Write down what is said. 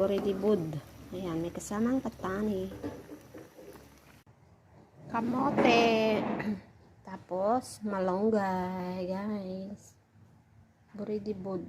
already bud. Ayan, may kasamang patani. Kamote. Tapos, malunggay, guys. Already bud.